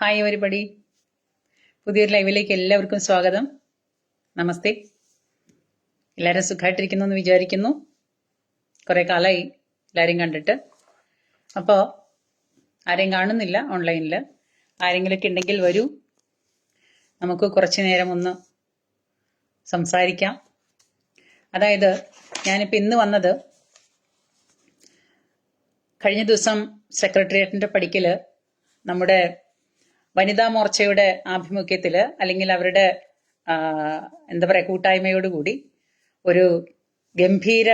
Hi ഒരുപടി പുതിയൊരു ലൈവിലേക്ക് എല്ലാവർക്കും സ്വാഗതം. നമസ്തേ. എല്ലാവരും സുഖമായിട്ടിരിക്കുന്നു എന്ന് വിചാരിക്കുന്നു. കുറെ കാലമായി എല്ലാവരും കണ്ടിട്ട്. അപ്പോൾ ആരെയും കാണുന്നില്ല ഓൺലൈനിൽ ആരെങ്കിലുമൊക്കെ ഉണ്ടെങ്കിൽ വരൂ. നമുക്ക് കുറച്ചു നേരം ഒന്ന് സംസാരിക്കാം. അതായത് ഞാനിപ്പോൾ ഇന്ന് വന്നത് കഴിഞ്ഞ ദിവസം സെക്രട്ടേറിയറ്റിന്റെ പടിക്കൽ നമ്മുടെ വനിതാ മോർച്ചയുടെ ആഭിമുഖ്യത്തിൽ അല്ലെങ്കിൽ അവരുടെ എന്താ പറയാ കൂട്ടായ്മയോടുകൂടി ഒരു ഗംഭീര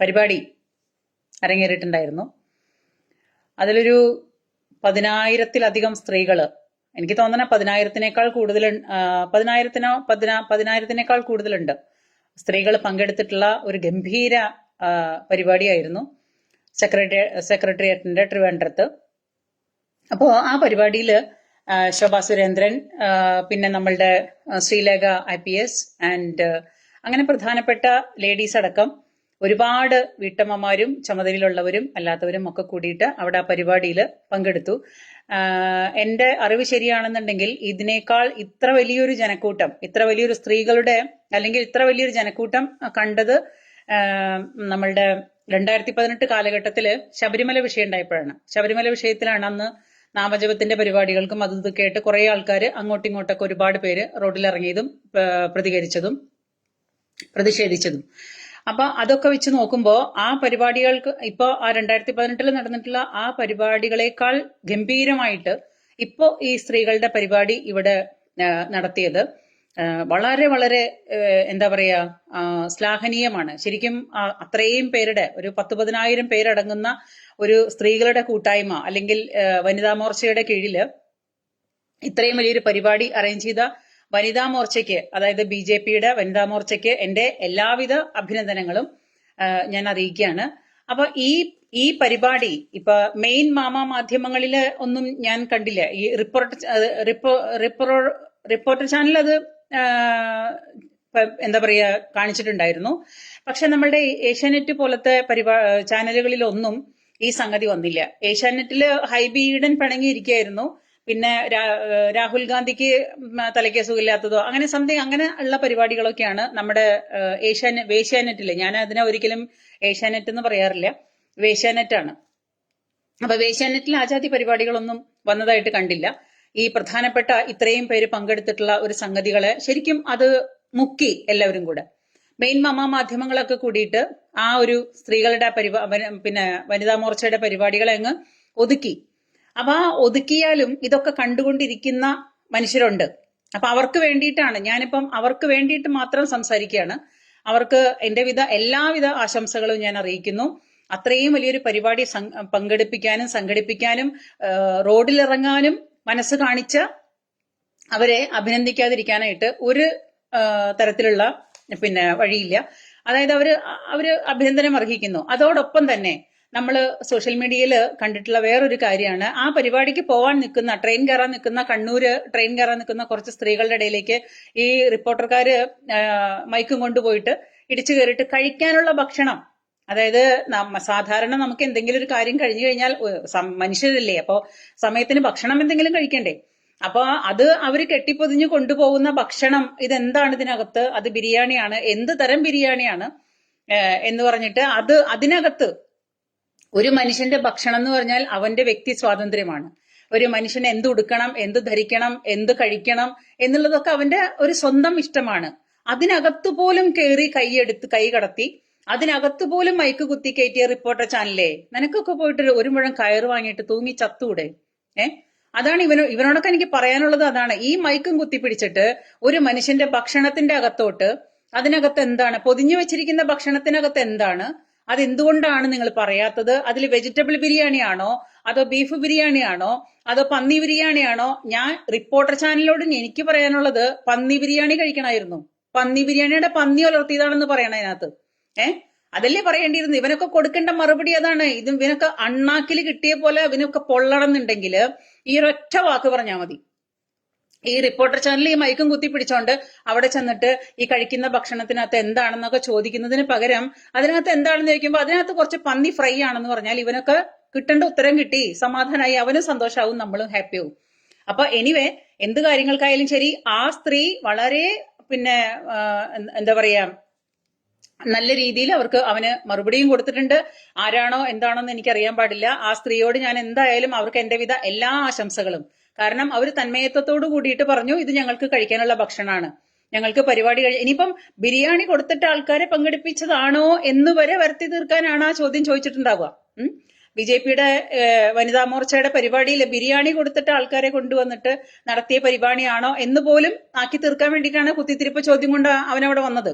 പരിപാടി അരങ്ങേറിയിട്ടുണ്ടായിരുന്നു. അതിലൊരു പതിനായിരത്തിലധികം സ്ത്രീകൾ എനിക്ക് തോന്നണ പതിനായിരത്തിനേക്കാൾ കൂടുതൽ പതിനായിരത്തിനോ പതിനാ പതിനായിരത്തിനേക്കാൾ കൂടുതലുണ്ട്. സ്ത്രീകൾ പങ്കെടുത്തിട്ടുള്ള ഒരു ഗംഭീര പരിപാടിയായിരുന്നു. സെക്രട്ടറി സെക്രട്ടേറിയറ്റിന്റെ ട്രിവാൻഡ്രത്ത് അപ്പോൾ ആ പരിപാടിയിൽ ശോഭാ സുരേന്ദ്രൻ പിന്നെ നമ്മളുടെ Sreelekha I P S and അങ്ങനെ പ്രധാനപ്പെട്ട ലേഡീസ് അടക്കം ഒരുപാട് വീട്ടമ്മമാരും ചുമതലയിലുള്ളവരും അല്ലാത്തവരും ഒക്കെ കൂടിയിട്ട് അവിടെ ആ പരിപാടിയിൽ പങ്കെടുത്തു. എന്റെ അറിവ് ശരിയാണെന്നുണ്ടെങ്കിൽ ഇതിനേക്കാൾ ഇത്ര വലിയൊരു ജനക്കൂട്ടം ഇത്ര വലിയൊരു സ്ത്രീകളുടെ അല്ലെങ്കിൽ ഇത്ര വലിയൊരു ജനക്കൂട്ടം കണ്ടത് നമ്മളുടെ രണ്ടായിരത്തി പതിനെട്ട് കാലഘട്ടത്തിൽ ശബരിമല വിഷയം ഉണ്ടായപ്പോഴാണ്. ശബരിമല വിഷയത്തിലാണ് അന്ന് നാമജപത്തിന്റെ പരിപാടികൾക്കും അതും ഇതൊക്കെ ആയിട്ട് കുറെ ആൾക്കാർ അങ്ങോട്ടും ഇങ്ങോട്ടൊക്കെ ഒരുപാട് പേര് ആ, പ്രതികരിച്ചതും പ്രതിഷേധിച്ചതും. അപ്പൊ അതൊക്കെ വെച്ച് നോക്കുമ്പോൾ ആ പരിപാടികൾക്ക് ഇപ്പൊ ആ രണ്ടായിരത്തി പതിനെട്ടിൽ നടന്നിട്ടുള്ള ആ പരിപാടികളെക്കാൾ ഗംഭീരമായിട്ട് ഇപ്പോ ഈ സ്ത്രീകളുടെ പരിപാടി ഇവിടെ നടത്തിയത്. വളരെ വളരെ എന്താ പറയുക ശ്ലാഘനീയമാണ്. ശരിക്കും അത്രയും പേരുടെ ഒരു പത്ത് പതിനായിരം പേരടങ്ങുന്ന ഒരു സ്ത്രീകളുടെ കൂട്ടായ്മ അല്ലെങ്കിൽ വനിതാ മോർച്ചയുടെ കീഴിൽ ഇത്രയും വലിയൊരു പരിപാടി അറേഞ്ച് ചെയ്ത വനിതാ മോർച്ചയ്ക്ക് അതായത് ബി ജെ പിയുടെ വനിതാ മോർച്ചയ്ക്ക് എന്റെ എല്ലാവിധ അഭിനന്ദനങ്ങളും ഞാൻ അറിയിക്കുകയാണ്. അപ്പൊ ഈ ഈ പരിപാടി ഇപ്പൊ മെയിൻ മാമ മാധ്യമങ്ങളിൽ ഒന്നും ഞാൻ കണ്ടില്ല. ഈ report repo repo reporter channel അത് എന്താ പറയാ കാണിച്ചിട്ടുണ്ടായിരുന്നു. പക്ഷെ നമ്മളുടെ ഏഷ്യാനെറ്റ് പോലത്തെ പരിപാ ചാനലുകളിലൊന്നും ഈ സംഗതി വന്നില്ല. ഏഷ്യാനെറ്റിൽ ഹൈബി ഈഡൻ പിണങ്ങിയിരിക്കുകയായിരുന്നു. പിന്നെ രാഹുൽ ഗാന്ധിക്ക് തലയ്ക്ക് അങ്ങനെ സംതിങ് അങ്ങനെ ഉള്ള പരിപാടികളൊക്കെയാണ് നമ്മുടെ ഏഷ്യാനെ വേഷ്യാനെറ്റിൽ ഞാൻ അതിനെ ഒരിക്കലും ഏഷ്യാനെറ്റ് എന്ന് പറയാറില്ല. വേഷ്യാനെറ്റാണ് അപ്പൊ വേഷ്യാനെറ്റിൽ ആചാതി പരിപാടികളൊന്നും വന്നതായിട്ട് കണ്ടില്ല. ഈ പ്രധാനപ്പെട്ട ഇത്രയും പേര് പങ്കെടുത്തിട്ടുള്ള ഒരു സംഗതികളെ ശരിക്കും അത് മുക്കി എല്ലാവരും കൂടെ. മെയിൻ മമ മാധ്യമങ്ങളൊക്കെ കൂടിയിട്ട് ആ ഒരു സ്ത്രീകളുടെ പരിപാ പിന്നെ വനിതാ മോർച്ചയുടെ പരിപാടികളെ അങ്ങ് ഒതുക്കി. അപ്പൊ ആ ഒതുക്കിയാലും ഇതൊക്കെ കണ്ടുകൊണ്ടിരിക്കുന്ന മനുഷ്യരുണ്ട്. അപ്പൊ അവർക്ക് വേണ്ടിയിട്ടാണ് ഞാനിപ്പം അവർക്ക് വേണ്ടിയിട്ട് മാത്രം സംസാരിക്കുകയാണ്. അവർക്ക് എന്റെ വിധ എല്ലാവിധ ആശംസകളും ഞാൻ അറിയിക്കുന്നു. അത്രയും വലിയൊരു പരിപാടി പങ്കെടുപ്പിക്കാനും സംഘടിപ്പിക്കാനും റോഡിലിറങ്ങാനും മനസ്സ് കാണിച്ച അവരെ അഭിനന്ദിക്കാതിരിക്കാനായിട്ട് ഒരു തരത്തിലുള്ള പിന്നെ വഴിയില്ല. അതായത് അവർ അവർ അഭിനന്ദനം അർഹിക്കുന്നു. അതോടൊപ്പം തന്നെ നമ്മൾ സോഷ്യൽ മീഡിയയിൽ കണ്ടിട്ടുള്ള വേറൊരു കാര്യമാണ്. ആ പരിപാടിക്ക് പോവാൻ നിൽക്കുന്ന ട്രെയിൻ കയറാൻ നിൽക്കുന്ന കണ്ണൂര് ട്രെയിൻ കയറാൻ നിൽക്കുന്ന കുറച്ച് സ്ത്രീകളുടെ ഇടയിലേക്ക് ഈ റിപ്പോർട്ടർക്കാര് മൈക്കും കൊണ്ടുപോയിട്ട് ഇടിച്ചു കയറിയിട്ട് കഴിക്കാനുള്ള ഭക്ഷണം അതായത് നമ്മ സാധാരണ നമുക്ക് എന്തെങ്കിലും ഒരു കാര്യം കഴിഞ്ഞു കഴിഞ്ഞാൽ മനുഷ്യരല്ലേ അപ്പോ സമയത്തിന് ഭക്ഷണം എന്തെങ്കിലും കഴിക്കണ്ടേ? അപ്പൊ അത് അവർ കെട്ടിപ്പൊതിഞ്ഞ് കൊണ്ടുപോകുന്ന ഭക്ഷണം ഇതെന്താണ് ഇതിനകത്ത്? അത് ബിരിയാണിയാണ്. എന്ത് തരം ബിരിയാണിയാണ്? എന്ന് പറഞ്ഞിട്ട് അത് അതിനകത്ത് ഒരു മനുഷ്യന്റെ ഭക്ഷണം എന്ന് പറഞ്ഞാൽ അവന്റെ വ്യക്തി സ്വാതന്ത്ര്യമാണ്. ഒരു മനുഷ്യൻ എന്ത് ഉടുക്കണം എന്ത് ധരിക്കണം എന്ത് കഴിക്കണം എന്നുള്ളതൊക്കെ അവന്റെ ഒരു സ്വന്തം ഇഷ്ടമാണ്. അതിനകത്ത് പോലും കയറി കൈയെടുത്ത് കൈ കടത്തി അതിനകത്ത് പോലും മൈക്ക് കുത്തി കയറ്റിയ റിപ്പോർട്ടർ ചാനലേ നിനക്കൊക്കെ പോയിട്ട് ഒരു- മുഴം കയറ് വാങ്ങിയിട്ട് തൂങ്ങി ചത്തൂടെ? ഏ? അതാണ് ഇവനോ ഇവനോടൊക്കെ എനിക്ക് പറയാനുള്ളത് അതാണ്. ഈ മൈക്കും കുത്തി പിടിച്ചിട്ട് ഒരു മനുഷ്യന്റെ ഭക്ഷണത്തിന്റെ അകത്തോട്ട് അതിനകത്ത് എന്താണ്? പൊതിഞ്ഞു വെച്ചിരിക്കുന്ന ഭക്ഷണത്തിനകത്ത് എന്താണ്? അത് എന്തുകൊണ്ടാണ് നിങ്ങൾ പറയാത്തത്? അതിൽ വെജിറ്റബിൾ ബിരിയാണി ആണോ? അതോ ബീഫ് ബിരിയാണി ആണോ? അതോ പന്നി ബിരിയാണി ആണോ? ഞാൻ റിപ്പോർട്ടർ ചാനലിനോട് എനിക്ക് പറയാനുള്ളത് പന്നി ബിരിയാണി കഴിക്കണമായിരുന്നു. പന്നി ബിരിയാണിയുടെ പന്നി വളർത്തിയതാണെന്ന് പറയണം അതിനകത്ത്. ഏ? അതല്ലേ പറയേണ്ടിയിരുന്നു? ഇവനൊക്കെ കൊടുക്കേണ്ട മറുപടി അതാണ്. ഇതും ഇവനൊക്കെ അണ്ണാക്കിൽ കിട്ടിയ പോലെ ഇവനൊക്കെ പൊള്ളണമെന്നുണ്ടെങ്കിൽ ഈ ഒരൊറ്റ വാക്ക് പറഞ്ഞാൽ മതി. ഈ റിപ്പോർട്ടർ ചാനൽ ഈ മൈക്കും കുത്തി പിടിച്ചോണ്ട് അവിടെ ചെന്നിട്ട് ഈ കഴിക്കുന്ന ഭക്ഷണത്തിനകത്ത് എന്താണെന്നൊക്കെ ചോദിക്കുന്നതിന് പകരം അതിനകത്ത് എന്താണെന്ന് ചോദിക്കുമ്പോൾ അതിനകത്ത് കുറച്ച് പന്നി ഫ്രൈ ആണെന്ന് പറഞ്ഞാൽ ഇവനൊക്കെ കിട്ടേണ്ട ഉത്തരം കിട്ടി. സമാധാനമായി അവനും സന്തോഷാവും നമ്മളും ഹാപ്പി ആവും. അപ്പൊ എനിവേ എന്ത് കാര്യങ്ങൾക്കായാലും ശരി ആ സ്ത്രീ വളരെ പിന്നെ എന്താ പറയാ നല്ല രീതിയിൽ അവർക്ക് അവന് മറുപടിയും കൊടുത്തിട്ടുണ്ട്. ആരാണോ എന്താണോന്ന് എനിക്ക് അറിയാൻ പാടില്ല. ആ സ്ത്രീയോട് ഞാൻ എന്തായാലും അവർക്ക് എന്റെ വിധ എല്ലാ ആശംസകളും. കാരണം അവർ തന്മയത്വത്തോട് കൂടിയിട്ട് പറഞ്ഞു ഇത് ഞങ്ങൾക്ക് കഴിക്കാനുള്ള ഭക്ഷണമാണ്. ഞങ്ങൾക്ക് പരിപാടി കഴി ഇനിയിപ്പം ബിരിയാണി കൊടുത്തിട്ട് ആൾക്കാരെ പങ്കെടുപ്പിച്ചതാണോ എന്ന് വരെ വരുത്തി തീർക്കാനാണ് ആ ചോദ്യം ചോദിച്ചിട്ടുണ്ടാവുക. ബി ജെ പിയുടെ വനിതാ മോർച്ചയുടെ പരിപാടിയിൽ ബിരിയാണി കൊടുത്തിട്ട് ആൾക്കാരെ കൊണ്ടുവന്നിട്ട് നടത്തിയ പരിപാടിയാണോ എന്ന് പോലും ആക്കി തീർക്കാൻ വേണ്ടിയിട്ടാണ് കുത്തിത്തിരിപ്പ് ചോദ്യം കൊണ്ട് അവനവിടെ വന്നത്.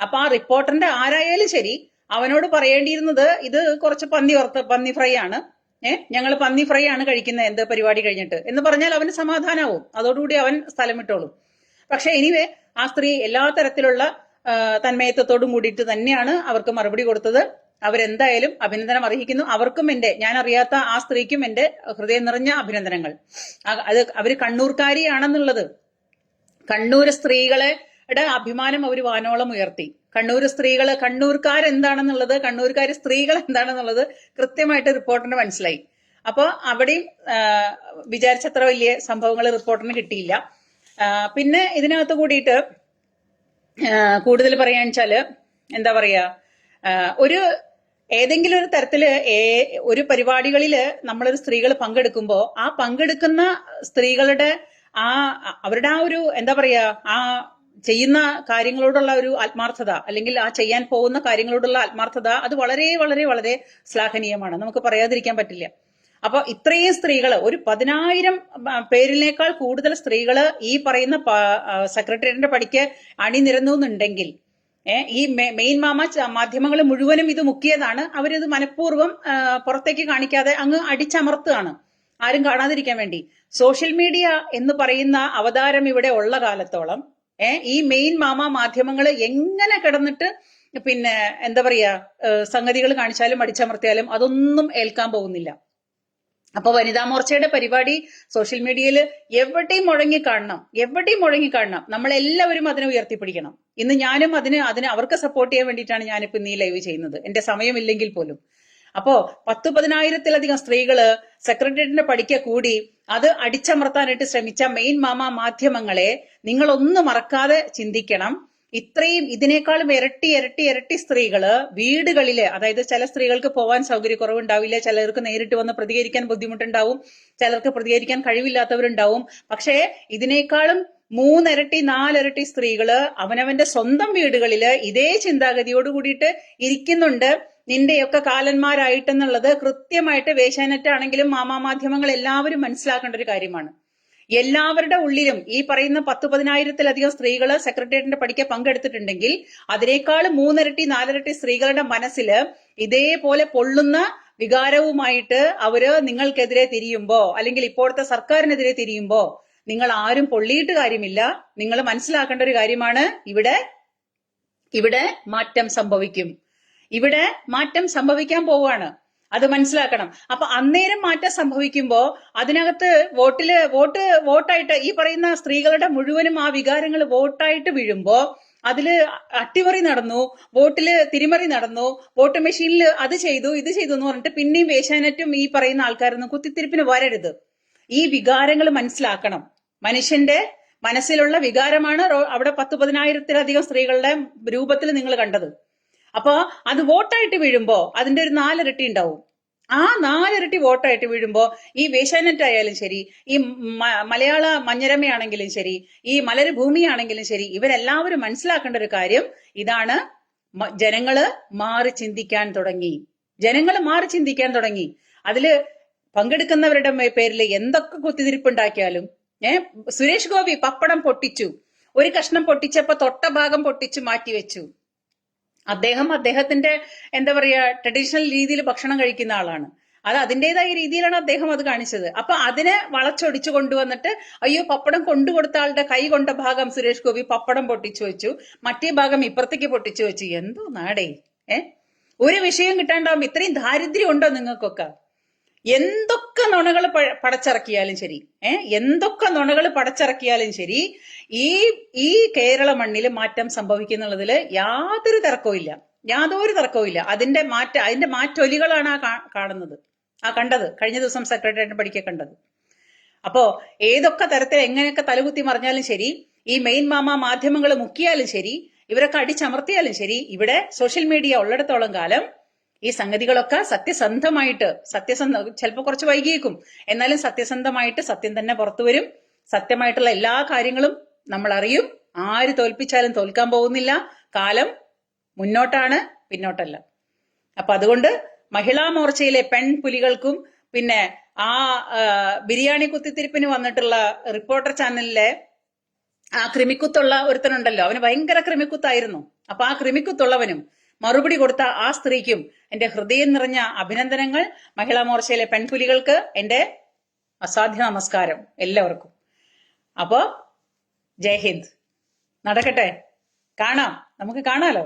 അപ്പൊ ആ റിപ്പോർട്ടറിന്റെ ആരായാലും ശരി അവനോട് പറയേണ്ടിയിരുന്നത് ഇത് കുറച്ച് പന്നി വറുത്ത പന്നി ഫ്രൈ ആണ്. ഏഹ് ഞങ്ങൾ പന്നി ഫ്രൈ ആണ് കഴിക്കുന്നത് എന്ത് പരിപാടി കഴിഞ്ഞിട്ട്. എന്ന് പറഞ്ഞാൽ അവന് സമാധാനാവും. അതോടുകൂടി അവൻ സ്ഥലം വിട്ടോളും പക്ഷെ എനിവേ ആ സ്ത്രീ എല്ലാ തരത്തിലുള്ള തന്മയത്വത്തോടും കൂടിയിട്ട് തന്നെയാണ് അവർക്ക് മറുപടി കൊടുത്തത്. അവരെന്തായാലും അഭിനന്ദനം അർഹിക്കുന്നു. അവർക്കും എന്റെ ഞാൻ അറിയാത്ത ആ സ്ത്രീക്കും എന്റെ ഹൃദയം നിറഞ്ഞ അഭിനന്ദനങ്ങൾ. അത് അവർ കണ്ണൂർക്കാരിയാണെന്നുള്ളത്. കണ്ണൂർ സ്ത്രീകളുടെ അഭിമാനം അവർ വാനോളം ഉയർത്തി. കണ്ണൂർ സ്ത്രീകൾ കണ്ണൂർക്കാർ എന്താണെന്നുള്ളത് കണ്ണൂർക്കാർ സ്ത്രീകൾ എന്താണെന്നുള്ളത് കൃത്യമായിട്ട് റിപ്പോർട്ടറിന് മനസ്സിലായി. അപ്പോൾ അവിടെയും വിചാരിച്ചത്ര വലിയ സംഭവങ്ങൾ റിപ്പോർട്ടറിന് കിട്ടിയില്ല. പിന്നെ ഇതിനകത്ത് കൂടിയിട്ട് കൂടുതൽ പറയാന്ന് വെച്ചാൽ എന്താ പറയാ ഒരു ഏതെങ്കിലും ഒരു തരത്തിൽ ഒരു പരിപാടികളിൽ നമ്മളൊരു സ്ത്രീകൾ പങ്കെടുക്കുമ്പോൾ ആ പങ്കെടുക്കുന്ന സ്ത്രീകളുടെ ആ അവരുടെ ആ ഒരു എന്താ പറയാ ആ ചെയ്യുന്ന കാര്യങ്ങളോടുള്ള ഒരു ആത്മാർത്ഥത അല്ലെങ്കിൽ ആ ചെയ്യാൻ പോകുന്ന കാര്യങ്ങളോടുള്ള ആത്മാർത്ഥത അത് വളരെ വളരെ വളരെ ശ്ലാഘനീയമാണ്. നമുക്ക് പറയാതിരിക്കാൻ പറ്റില്ല. അപ്പൊ ഇത്രയും സ്ത്രീകൾ ഒരു പതിനായിരം പേരിനേക്കാൾ കൂടുതൽ സ്ത്രീകൾ ഈ പറയുന്ന സെക്രട്ടേറിയറ്റിന്റെ പടിക്ക് അണിനിരന്നു എന്നുണ്ടെങ്കിൽ ഈ മെയിൻ മാമ മാധ്യമങ്ങൾ മുഴുവനും ഇത് മുക്കിയതാണ്. അവരിത് മനഃപൂർവം പുറത്തേക്ക് കാണിക്കാതെ അങ്ങ് അടിച്ചമർത്തുകയാണ്. ആരും കാണാതിരിക്കാൻ വേണ്ടി. സോഷ്യൽ മീഡിയ എന്ന് പറയുന്ന അവതാരം ഇവിടെ ഉള്ള കാലത്തോളം ഈ മെയിൻ മാമ മാധ്യമങ്ങൾ എങ്ങനെ കിടന്നിട്ട് പിന്നെ എന്താ പറയാ സംഗതികൾ കാണിച്ചാലും അടിച്ചമർത്തിയാലും അതൊന്നും ഏൽക്കാൻ പോകുന്നില്ല. അപ്പൊ വനിതാ മോർച്ചയുടെ പരിപാടി സോഷ്യൽ മീഡിയയിൽ എവിടെയും മുഴങ്ങി കാണണം എവിടെയും മുഴങ്ങി കാണണം നമ്മൾ എല്ലാവരും അതിനെ ഉയർത്തിപ്പിടിക്കണം. ഇന്ന് ഞാനും അതിന് അതിന് അവർക്ക് സപ്പോർട്ട് ചെയ്യാൻ വേണ്ടിയിട്ടാണ് ഞാനിപ്പോ ഇന്ന് ഈ ലൈവ് ചെയ്യുന്നത്. എന്റെ സമയമില്ലെങ്കിൽ പോലും. അപ്പോ പത്തു പതിനായിരത്തിലധികം സ്ത്രീകൾ സെക്രട്ടേറിയറ്റിന്റെ പടിക്ക കൂടി അത് അടിച്ചമർത്താനായിട്ട് ശ്രമിച്ച മെയിൻ മാമ മാധ്യമങ്ങളെ നിങ്ങൾ ഒന്നും മറക്കാതെ ചിന്തിക്കണം. ഇത്രയും ഇതിനേക്കാളും ഇരട്ടി ഇരട്ടി ഇരട്ടി സ്ത്രീകൾ വീടുകളിൽ അതായത് ചില സ്ത്രീകൾക്ക് പോവാൻ സൗകര്യക്കുറവുണ്ടാവില്ല ചിലർക്ക് നേരിട്ട് വന്ന് പ്രതികരിക്കാൻ ബുദ്ധിമുട്ടുണ്ടാവും ചിലർക്ക് പ്രതികരിക്കാൻ കഴിവില്ലാത്തവരുണ്ടാവും. പക്ഷേ ഇതിനേക്കാളും മൂന്നിരട്ടി നാലിരട്ടി സ്ത്രീകൾ അവനവന്റെ സ്വന്തം വീടുകളിൽ ഇതേ ചിന്താഗതിയോട് കൂടിയിട്ട് ഇരിക്കുന്നുണ്ട്. നിന്റെയൊക്കെ കാലന്മാരായിട്ടെന്നുള്ളത് കൃത്യമായിട്ട് വേശാനെറ്റ് ആണെങ്കിലും മാമാ മാധ്യമങ്ങൾ എല്ലാവരും മനസ്സിലാക്കേണ്ട ഒരു കാര്യമാണ്. എല്ലാവരുടെ ഉള്ളിലും ഈ പറയുന്ന പത്ത് പതിനായിരത്തിലധികം സ്ത്രീകൾ സെക്രട്ടേറിയറ്റിന്റെ പടിക്ക് പങ്കെടുത്തിട്ടുണ്ടെങ്കിൽ അതിനേക്കാൾ മൂന്നിരട്ടി നാലിരട്ടി സ്ത്രീകളുടെ മനസ്സിൽ ഇതേപോലെ പൊള്ളുന്ന വികാരവുമായിട്ട് അവർ നിങ്ങൾക്കെതിരെ തിരിയുമ്പോ അല്ലെങ്കിൽ ഇപ്പോഴത്തെ സർക്കാരിനെതിരെ തിരിയുമ്പോ നിങ്ങൾ ആരും പൊള്ളിയിട്ട് കാര്യമില്ല. നിങ്ങൾ മനസ്സിലാക്കേണ്ട ഒരു കാര്യമാണ് ഇവിടെ ഇവിടെ മാറ്റം സംഭവിക്കും. ഇവിടെ മാറ്റം സംഭവിക്കാൻ പോവാണ് അത് മനസ്സിലാക്കണം. അപ്പൊ അന്നേരം മാറ്റം സംഭവിക്കുമ്പോ അതിനകത്ത് വോട്ടിൽ വോട്ട് വോട്ടായിട്ട് ഈ പറയുന്ന സ്ത്രീകളുടെ മുഴുവനും ആ വികാരങ്ങൾ വോട്ടായിട്ട് വീഴുമ്പോ അതിൽ അട്ടിമറി നടന്നു വോട്ടിൽ തിരിമറി നടന്നു വോട്ട് മെഷീനിൽ അത് ചെയ്തു ഇത് ചെയ്തു എന്ന് പറഞ്ഞിട്ട് പിന്നെയും വേശാനറ്റും ഈ പറയുന്ന ആൾക്കാരൊന്നും കുത്തിത്തിരിപ്പിന് വരരുത്. ഈ വികാരങ്ങൾ മനസ്സിലാക്കണം. മനുഷ്യന്റെ മനസ്സിലുള്ള വികാരമാണ് അവിടെ പത്ത് പതിനായിരത്തിലധികം സ്ത്രീകളുടെ രൂപത്തിൽ നിങ്ങൾ കണ്ടത്. അപ്പൊ അത് വോട്ടായിട്ട് വീഴുമ്പോ അതിന്റെ ഒരു നാലിരട്ടി ഉണ്ടാവും. ആ നാലിരട്ടി വോട്ടായിട്ട് വീഴുമ്പോ ഈ വേശാനെറ്റ് ആയാലും ശരി ഈ മലയാള മഞ്ഞരമയാണെങ്കിലും ശരി ഈ മലര് ഭൂമിയാണെങ്കിലും ശരി ഇവരെല്ലാവരും മനസ്സിലാക്കേണ്ട ഒരു കാര്യം ഇതാണ്. ജനങ്ങൾ മാറി ചിന്തിക്കാൻ തുടങ്ങി. ജനങ്ങൾ മാറി ചിന്തിക്കാൻ തുടങ്ങി. അതിൽ പങ്കെടുക്കുന്നവരുടെ പേരിൽ എന്തൊക്കെ കുത്തിതിരിപ്പുണ്ടാക്കിയാലും ഏ? സുരേഷ് ഗോപി പപ്പടം പൊട്ടിച്ചു. ഒരു കഷ്ണം പൊട്ടിച്ചപ്പോ തൊട്ട ഭാഗം പൊട്ടിച്ചു മാറ്റിവെച്ചു അദ്ദേഹം അദ്ദേഹത്തിന്റെ എന്താ പറയാ ട്രഡീഷണൽ രീതിയിൽ ഭക്ഷണം കഴിക്കുന്ന ആളാണ്. അത് അതിന്റെതായ രീതിയിലാണ് അദ്ദേഹം അത് കാണിച്ചത്. അപ്പൊ അതിനെ വളച്ചൊടിച്ചു കൊണ്ടുവന്നിട്ട് അയ്യോ പപ്പടം കൊണ്ടുകൊടുത്ത ആളുടെ കൈ കൊണ്ട ഭാഗം സുരേഷ് ഗോപി പപ്പടം പൊട്ടിച്ചു വെച്ചു. മറ്റേ ഭാഗം ഇപ്പുറത്തേക്ക് പൊട്ടിച്ചു വെച്ചു. എന്തോ നാടേ ഏ? ഒരു വിഷയം കിട്ടാണ്ടാവും. ഇത്രയും ദാരിദ്ര്യം ഉണ്ടോ നിങ്ങൾക്കൊക്കെ? എന്തൊക്കെ നുണകൾ പടച്ചിറക്കിയാലും ശരി. ഏ? എന്തൊക്കെ നുണകൾ പടച്ചിറക്കിയാലും ശരി ഈ ഈ കേരള മണ്ണിൽ മാറ്റം സംഭവിക്കുന്നുള്ളതിൽ യാതൊരു തർക്കവും യാതൊരു തർക്കവും അതിന്റെ മാറ്റ അതിന്റെ മാറ്റൊലികളാണ് ആ കാണുന്നത്. ആ കണ്ടത്. കഴിഞ്ഞ ദിവസം സെക്രട്ടേറിയറ്റ് പഠിക്കുക കണ്ടത്. അപ്പോ ഏതൊക്കെ തരത്തിൽ എങ്ങനെയൊക്കെ തലകുത്തി മറിഞ്ഞാലും ശരി ഈ മെയിൻ മാമ മാധ്യമങ്ങൾ മുക്കിയാലും ശരി ഇവരൊക്കെ അടിച്ചമർത്തിയാലും ശരി ഇവിടെ സോഷ്യൽ മീഡിയ ഉള്ളിടത്തോളം കാലം ഈ സംഗതികളൊക്കെ സത്യസന്ധമായിട്ട് സത്യസന്ധ ചിലപ്പോൾ കുറച്ച് വൈകിയേക്കും. എന്നാലും സത്യസന്ധമായിട്ട് സത്യം തന്നെ പുറത്തു വരും. സത്യമായിട്ടുള്ള എല്ലാ കാര്യങ്ങളും നമ്മൾ അറിയും ആര് തോൽപ്പിച്ചാലും തോൽക്കാൻ പോകുന്നില്ല. കാലം മുന്നോട്ടാണ് പിന്നോട്ടല്ല. അപ്പൊ അതുകൊണ്ട് മഹിളാ മോർച്ചയിലെ പെൺപുലികൾക്കും പിന്നെ ആ ബിരിയാണി കുത്തിത്തിരിപ്പിന് വന്നിട്ടുള്ള റിപ്പോർട്ടർ ചാനലിലെ ആ ക്രിമിക്കുത്തുള്ള ഒരുത്തനുണ്ടല്ലോ. അവന് ഭയങ്കര ക്രിമിക്കുത്തായിരുന്നു. അപ്പൊ ആ ക്രിമിക്കുത്തുള്ളവനും മറുപടി കൊടുത്ത ആ സ്ത്രീക്കും എന്റെ ഹൃദയം നിറഞ്ഞ അഭിനന്ദനങ്ങൾ. മഹിളാ മോർച്ചയിലെ പെൺപുലികൾക്ക് എന്റെ അസാധ്യ നമസ്കാരം എല്ലാവർക്കും. അപ്പോ ജയ് ഹിന്ദ്. നടക്കട്ടെ. കാണാം. നമുക്ക് കാണാലോ?